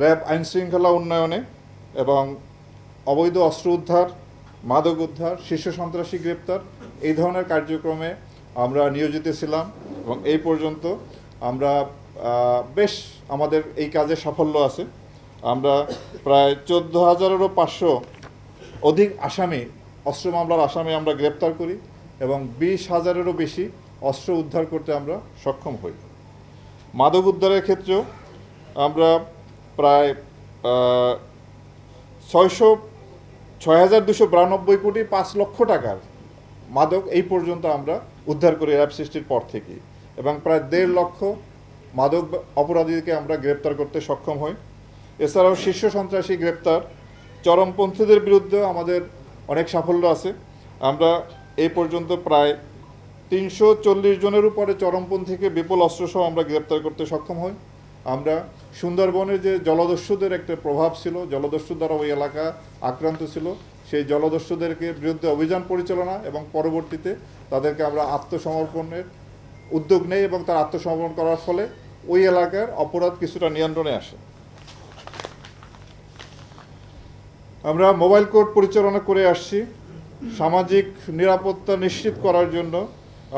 RAB আইনশৃঙ্খলা উন্নয়নে এবং অবৈধ অস্ত্র উদ্ধার, মাদক উদ্ধার, শীর্ষ সন্ত্রাসী গ্রেপ্তার, এই ধরনের কার্যক্রমে আমরা নিয়োজিত ছিলাম এবং এই পর্যন্ত আমরা বেশ আমাদের এই কাজে সাফল্য আছে। আমরা প্রায় চোদ্দ হাজারেরও পাঁচশো অধিক আসামি, অস্ত্র মামলার আসামি আমরা গ্রেপ্তার করি এবং বিশ হাজারেরও বেশি অস্ত্র উদ্ধার করতে আমরা সক্ষম হই। মাদক উদ্ধারের ক্ষেত্রেও আমরা প্রায় ছয়শো ছয় হাজার দুশো বিরানব্বই কোটি পাঁচ লক্ষ টাকার মাদক এই পর্যন্ত আমরা উদ্ধার করি র্যাব সৃষ্টির পর থেকেই। এবং প্রায় দেড় লক্ষ মাদক অপরাধীকে আমরা গ্রেপ্তার করতে সক্ষম হই। এছাড়াও শীর্ষ সন্ত্রাসী গ্রেপ্তার চরমপন্থীদের বিরুদ্ধেও আমাদের অনেক সাফল্য আছে। আমরা এই পর্যন্ত প্রায় তিনশো চল্লিশ জনের উপরে চরমপন্থীকে বিপুল অস্ত্রসহ আমরা গ্রেপ্তার করতে সক্ষম হই। আমরা সুন্দরবনে যে জলদস্যুদের একটা প্রভাব ছিল জলদস্যু দ্বারা ওই এলাকা আক্রান্ত ছিল, সেই জলদস্যুদেরকে বিরুদ্ধে অভিযান পরিচালনা এবং পরবর্তীতে তাদেরকে আমরা আত্মসমর্পণের উদ্যোগ নেই এবং তার আত্মসমর্পণ করার ফলে ওই এলাকার অপরাধ কিছুটা নিয়ন্ত্রণে আসে। আমরা মোবাইল কোর্ট পরিচালনা করে আসছি। সামাজিক নিরাপত্তা নিশ্চিত করার জন্য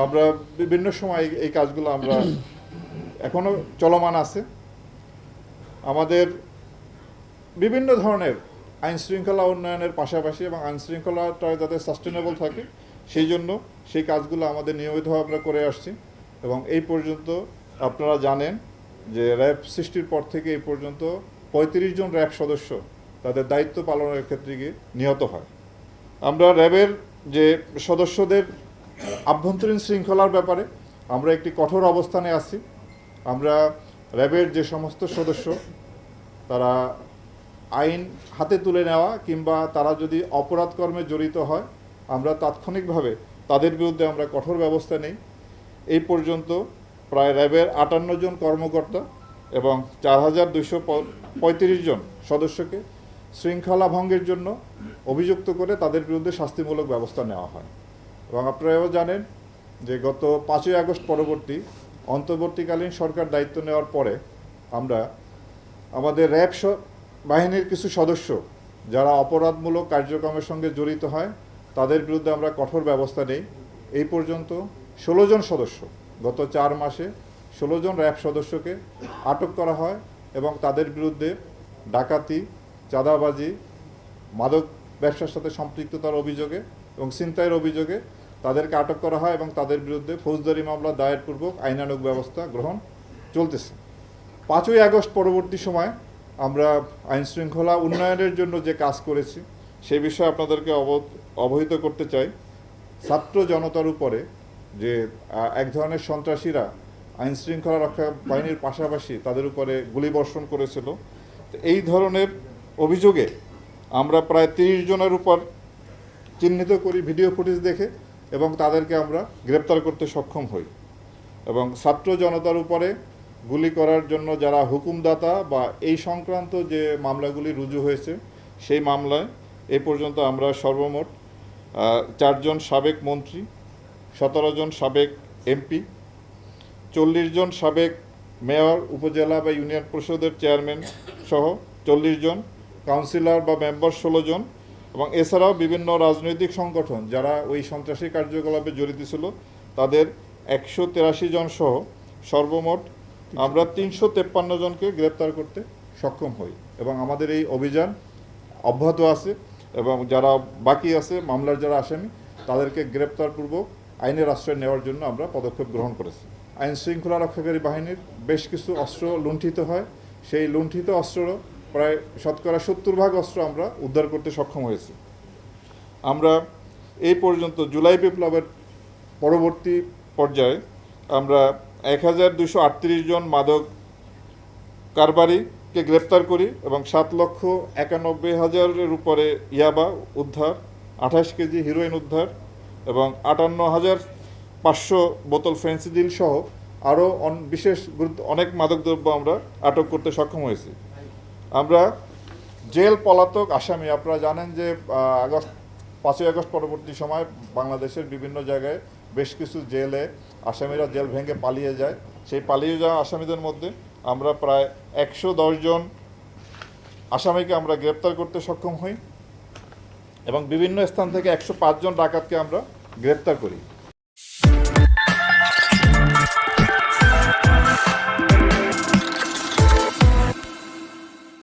আমরা বিভিন্ন সময় এই কাজগুলো আমরা এখনও চলমান আছে। আমাদের বিভিন্ন ধরনের আইন শৃঙ্খলা উন্নয়নের পাশাপাশি এবং আইন শৃঙ্খলাটা যাতে সাস্টেনেবল থাকে, সেই জন্য সেই কাজগুলো আমাদের নিয়মিতভাবে আমরা করে আসছি। এবং এই পর্যন্ত আপনারা জানেন যে র্যাব সৃষ্টির পর থেকে এই পর্যন্ত পঁয়ত্রিশ জন র্যাব সদস্য তাদের দায়িত্ব পালনের ক্ষেত্রে গিয়ে নিহত হয়। আমরা র্যাবের যে সদস্যদের আভ্যন্তরীণ শৃঙ্খলার ব্যাপারে আমরা একটি কঠোর অবস্থানে আছি। আমরা র্যাবের যে সমস্ত সদস্য, তারা আইন হাতে তুলে নেওয়া কিংবা তারা যদি অপরাধ কর্মে জড়িত হয়, আমরা তাৎক্ষণিকভাবে তাদের বিরুদ্ধে আমরা কঠোর ব্যবস্থা নেই। এই পর্যন্ত প্রায় র্যাবের আটান্ন জন কর্মকর্তা এবং চার হাজার দুশো পঁয়ত্রিশ জন সদস্যকে শৃঙ্খলা ভঙ্গের জন্য অভিযুক্ত করে তাদের বিরুদ্ধে শাস্তিমূলক ব্যবস্থা নেওয়া হয়। এবং আপনারাও জানেন যে গত পাঁচই আগস্ট পরবর্তী অন্তর্বর্তীকালীন সরকার দায়িত্ব নেওয়ার পরে আমরা আমাদের র্যাব বাহিনীর কিছু সদস্য যারা অপরাধমূলক কার্যক্রমের সঙ্গে জড়িত হয়, তাদের বিরুদ্ধে আমরা কঠোর ব্যবস্থা নেই। এই পর্যন্ত ষোলো জন সদস্য, গত চার মাসে ষোলো জন র্যাব সদস্যকে আটক করা হয় এবং তাদের বিরুদ্ধে ডাকাতি, চাঁদাবাজি, মাদক ব্যবসার সাথে সম্পৃক্ততার অভিযোগে এবং ছিনতাইয়ের অভিযোগে তাদেরকে আটক করা হয় এবং তাদের বিরুদ্ধে ফৌজদারি মামলা দায়েরপূর্বক আইনানুগ ব্যবস্থা গ্রহণ চলতেছে। পাঁচই আগস্ট পরবর্তী সময় আমরা আইন শৃঙ্খলা উন্নয়নের জন্য যে কাজ করেছি, সে বিষয়ে আপনাদেরকে অব- অবহিত করতে চাই। ছাত্র জনতার উপরে যে এক ধরনের সন্ত্রাসীরা আইন শৃঙ্খলা রক্ষা বাহিনীর পাশাপাশি তাদের উপরে গুলিবর্ষণ করেছিল এই ধরনের অভিযোগে আমরা প্রায় তিরিশ জনের উপর চিহ্নিত করি ভিডিও ফুটেজ দেখে। এবং তাদেরকে আমরা গ্রেপ্তার করতে সক্ষম হই। এবং ছাত্র জনতার উপরে গুলি করার জন্য যারা হুকুমদাতা বা এই সংক্রান্ত যে মামলাগুলি রুজু হয়েছে, সেই মামলায় এ পর্যন্ত আমরা সর্বমোট চারজন সাবেক মন্ত্রী, সতেরো জন সাবেক এমপি, চল্লিশ জন সাবেক মেয়র, উপজেলা বা ইউনিয়ন পরিষদের চেয়ারম্যান সহ চল্লিশ জন, কাউন্সিলর বা মেম্বার ষোলো জন এবং এছাড়াও বিভিন্ন রাজনৈতিক সংগঠন যারা ওই সন্ত্রাসী কার্যকলাপে জড়িত ছিল, তাদের একশো তেরাশি জন সহ সর্বমোট আমরা তিনশো তেপ্পান্ন জনকে গ্রেপ্তার করতে সক্ষম হই এবং আমাদের এই অভিযান অব্যাহত আছে এবং যারা বাকি আছে, মামলার যারা আসামি, তাদেরকে গ্রেপ্তারপূর্বক আইনের আশ্রয় নেওয়ার জন্য আমরা পদক্ষেপ গ্রহণ করেছি। আইন শৃঙ্খলা রক্ষাকারী বাহিনীর বেশ কিছু অস্ত্র লুণ্ঠিত হয়। সেই লুণ্ঠিত অস্ত্র প্রায় শতকরা সত্তর ভাগ অস্ত্র আমরা উদ্ধার করতে সক্ষম হয়েছি। আমরা এই পর্যন্ত জুলাই বিপ্লবের পরবর্তী পর্যায়ে আমরা এক হাজার দুশো আটত্রিশ জন মাদক কারবারিকে গ্রেপ্তার করি এবং সাত লক্ষ একানব্বই হাজারের উপরে ইয়াবা উদ্ধার, আঠাশ কেজি হিরোইন উদ্ধার এবং আটান্ন হাজার পাঁচশো বোতল ফেন্সিডিল সহ আরও বিশেষ গুরুত্ব, অনেক মাদকদ্রব্য আমরা আটক করতে সক্ষম হয়েছি। আমরা জেল পলাতক আসামি, আপনারা জানেন যে আগস্ট, পাঁচই আগস্ট পরবর্তী সময় বাংলাদেশের বিভিন্ন জায়গায় বেশ কিছু জেলে আসামিরা জেল ভেঙে পালিয়ে যায়। সেই পালিয়ে যাওয়া আসামিদের মধ্যে আমরা প্রায় একশো জন আসামিকে আমরা গ্রেপ্তার করতে সক্ষম হই এবং বিভিন্ন স্থান থেকে একশো জন ডাকাতকে আমরা গ্রেপ্তার করি।